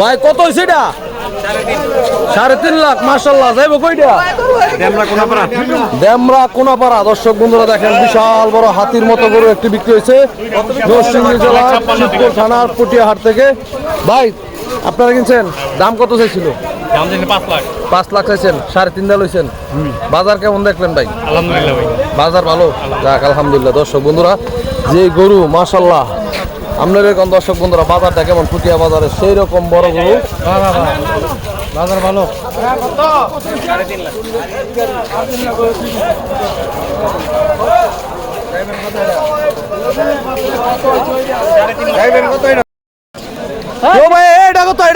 ভাই কত হয়েছে এটা? সাড়ে তিন লাখ মার্শাল্লাহ যাইব কইটা ড্যামরা কোনাপাড়া দর্শক বন্ধুরা দেখেন বিশাল বড় হাতির মতো গরু একটি বিক্রি হয়েছে। নরসিংদী জেলার শিবপুর থানার পুটিয়াহাট থেকে। ভাই আপনারা কিনছেন? দাম কত চাইছিল? পাঁচ লাখ। চাইছেন সাড়ে তিন দাল হয়েছেন বাজার কেমন দেখলেন ভাই? আলহামদুলিল্লাহ ভাই। বাজার ভালো? যাক আলহামদুলিল্লাহ দর্শক বন্ধুরা যে গরু মাশাল্লাহ আপনার এরকম দর্শক বন্ধুরা, বাজারটা কেমন? পুটিয়া বাজারে সেই রকম বড় গরু। বাজার ভালো। কত এটা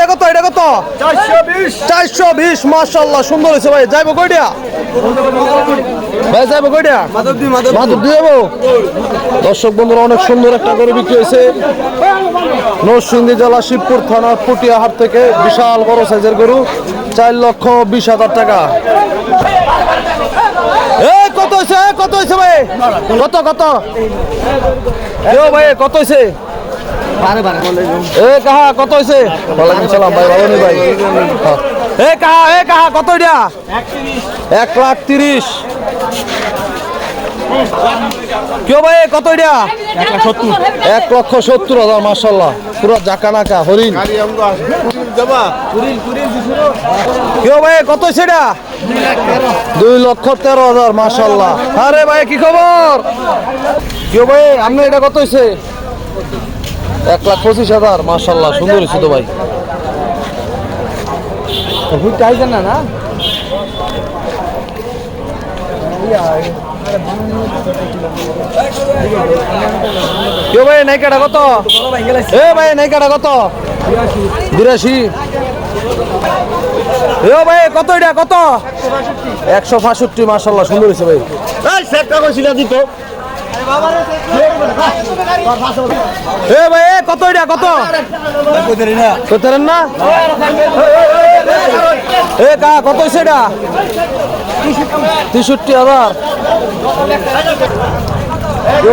চারশো বিশ। মাশাল্লাহ সুন্দর হয়েছে ভাই। যাইবো কইটা ভাই, যাইবো কইটা মাদুর দিয়ে যাব দর্শক বন্ধুরা, অনেক সুন্দর একটা গরু বিক্রি হয়েছে। নরসিংদী জেলা শিবপুর থানার পুটিয়াহাট থেকে বিশাল বড় সাইজের গরু, চার লক্ষ বিশ হাজার টাকা। কত হয়েছে? কত হয়েছে ভাই? কত কত? ভাই কত হয়েছে? এ কাহা, কত হয়েছে ওয়ালাইকুম সালাম ভাই, ভালো নেই ভাই। এ কাহা এ কাহা, কত এটা এক লাখ তিরিশ। কেউ ভাই কত এটা এক লক্ষ সত্তর হাজার মার্শাল্লাহ পুরো জাকা হরিণ। কেউ ভাই কত এটা? দুই লক্ষ তেরো হাজার মার্শাল্লাহ আরে ভাই, কি খবর? কেউ ভাই আপনি এটা কত হয়েছে এক লাখ পঁচিশ হাজার মার্শাল্লাহ সুন্দর তো ভাই না না? কেউ ভাই নাইকাটা কত? এ ভাই নাইকাটা কত? বিরাশি। এ ভাই কত এটা কত? একশো পাঁষট্টি মার্শাল্লাহ সুন্দর হয়েছে ভাই। এ ভাই কত এটা, কত? এ, কা, কত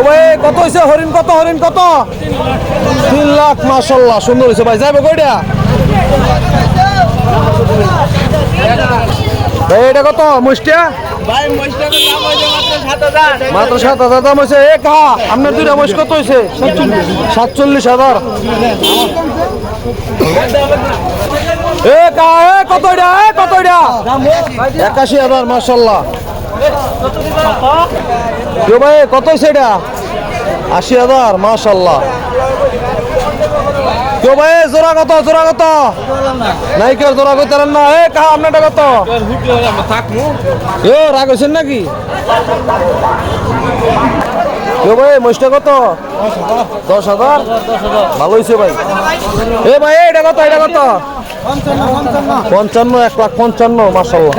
ভাই, কত হয়েছে হরিণ কত হরিণ কত? তিন লাখ মাসাল্লাহ সুন্দর হয়েছে ভাই। যাইবে কইটা? ভাই, এটা কত? মুষ্টিয়া? মাত্র সাত হাজার। দাম হয়েছে এ কাহা আপনার দুইটা মহিষ কত হয়েছে? সাতচল্লিশ হাজার। এ কাহা এ কত এ কত একাশি হাজার মার্শাল্লাহ ভাই কত হয়েছে এটা? আশি হাজার মার্শাল্লাহ কেউ ভাই জোড়া কত জোড়া কত? নাইকের জোড়া কইতে না। এ, কাহা আপনারটা কত? এ, রাগ হয়েছেন নাকি? কেউ ভাই মহিষটা কত? দশ হাজার? ভালো হয়েছে ভাই। এ ভাই এটা কত এটা কত? পঞ্চান্ন, এক লাখ পঞ্চান্ন মাসাল্লাহ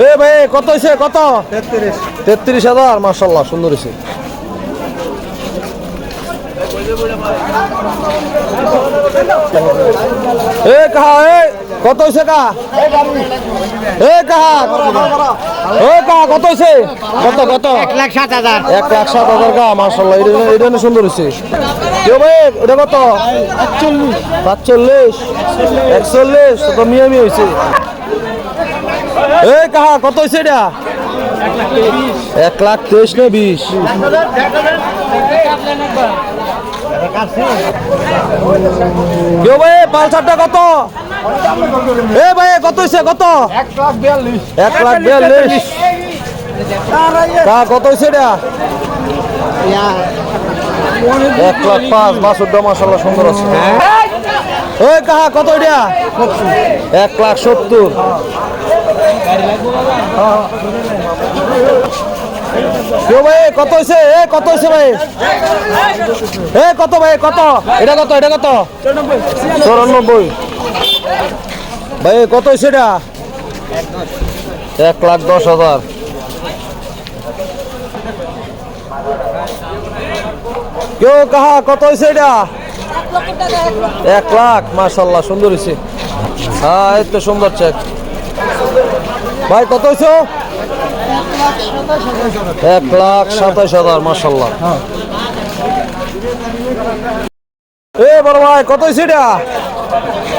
এ ভাই, কত হয়েছে কত? তেত্রিশ। হাজার মাসাল্লাহ সুন্দর হয়েছে এ কাহা এ? কত হয়েছে কা এ কাহা? এ কাহা কত হয়েছে কত কত? এক লাখ সাত হাজার। এক লাখ সাত হাজার কা মার্শাল্লাহ এটা এটা সুন্দর হয়েছে কেউ ভাই এটা কত? পাঁচচল্লিশ। একচল্লিশ তো মিয়ামি হয়েছে এই কাহা কত হয়েছে এটা? এক লাখ তেইশ না বিশ? কেউ ভাই পালসারটা কত? এ ভাই কত হয়েছে কত? এক লাখ বিয়াল্লিশ। কা কত হয়েছে এটা? এক লাখ পাঁচ বাসুর মাসাল্লাহ সুন্দর আছে। ওই কাহা, কত এটা? এক লাখ সত্তর। ভাই কত হয়েছে এ কত হয়েছে ভাই? এ কত ভাই কত? এটা কত এটা কত? চৌরানব্বই। ভাই কত হয়েছে এটা? এক লাখ দশ হাজার। কেউ কাহা কত হয়েছে এটা? এক লাখ মাশাল্লাহ সুন্দর হয়েছে হ্যাঁ এই তো সুন্দর চেক ভাই কত হয়েছে এক লাখ সাতাশ হাজার মাসাল্লাহ এ বড় ভাই কত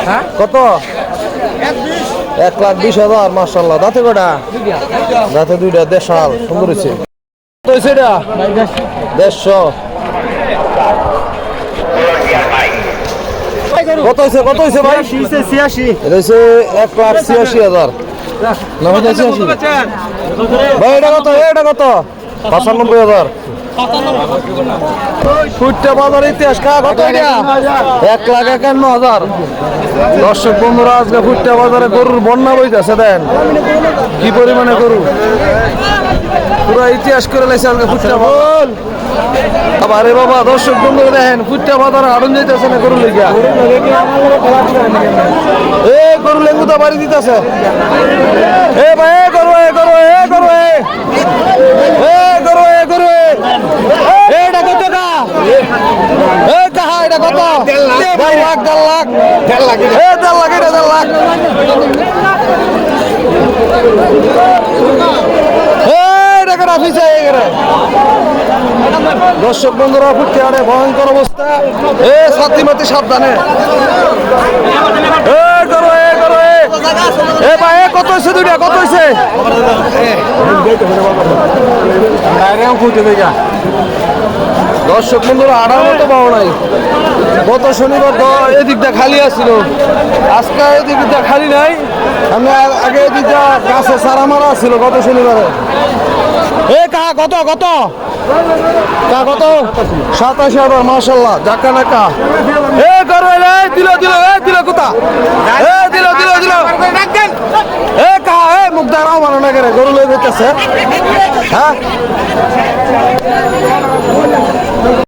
হ্যাঁ কত এক লাখ বিশ হাজার মার্শাল্লাহ দাঁতে কটা দাঁতে দুইটা দেড়শাল সুন্দর হয়েছে কত দেড়শো কত হয়েছে কত হয়েছে ভাই ছিয়াশি এটা হচ্ছে এক লাখ ছিয়াশি হাজার না হয়তো ছিয়াশি ভাই, এটা কত? এটা কত? পঁচানব্বই হাজার। ইতিহাস এক লাখ একান্ন হাজার। আজকে বাজারে বন্যা কি গরু? পুরো ইতিহাস করে ফুটটা আবার এ বাবা, দর্শক বন্ধুরা, দেখেন ফুটটা বাজারে আড়ন যাইতেছে না গরু লেগা এ গরু লেঙ্গুতা বাড়ি দিতেছে। এ ভাই গরু, এ গরু এ এ গরু এ গরু এ এটা কত কা এ কাহা এটা কত দেড় লাখ। দেড় লাখ দেড় লাখ। এ দেড় লাখ এটা দেড় লাখ। দর্শক বন্ধুরা ফুটতে আরে ভয়ঙ্কর অবস্থা। এ সাথী মাতি সাবধানে। এ করো এ করো এ। এ ভাই এ কত হয়েছে দুইটা? কত হয়েছে দর্শক বন্ধুরা, আড়ার মতো পাও নাই। গত শনিবার এদিকটা খালি আসছিল আজকে এদিকটা খালি নাই। আমি আগে এদিকটা গাছে সারা মারা ছিল গত শনিবারে। এ কা কত কত? কা কত? সাতাশি হাজার মাসাল্লাহ জাকা নাকা এ করো, এ দিল দিল, এ, দিল কোথা? এ, দিল দিল দিল। এ, কা, এ, মুখ দাঁড়াও মানো না করে গরু লই হ্যাঁ?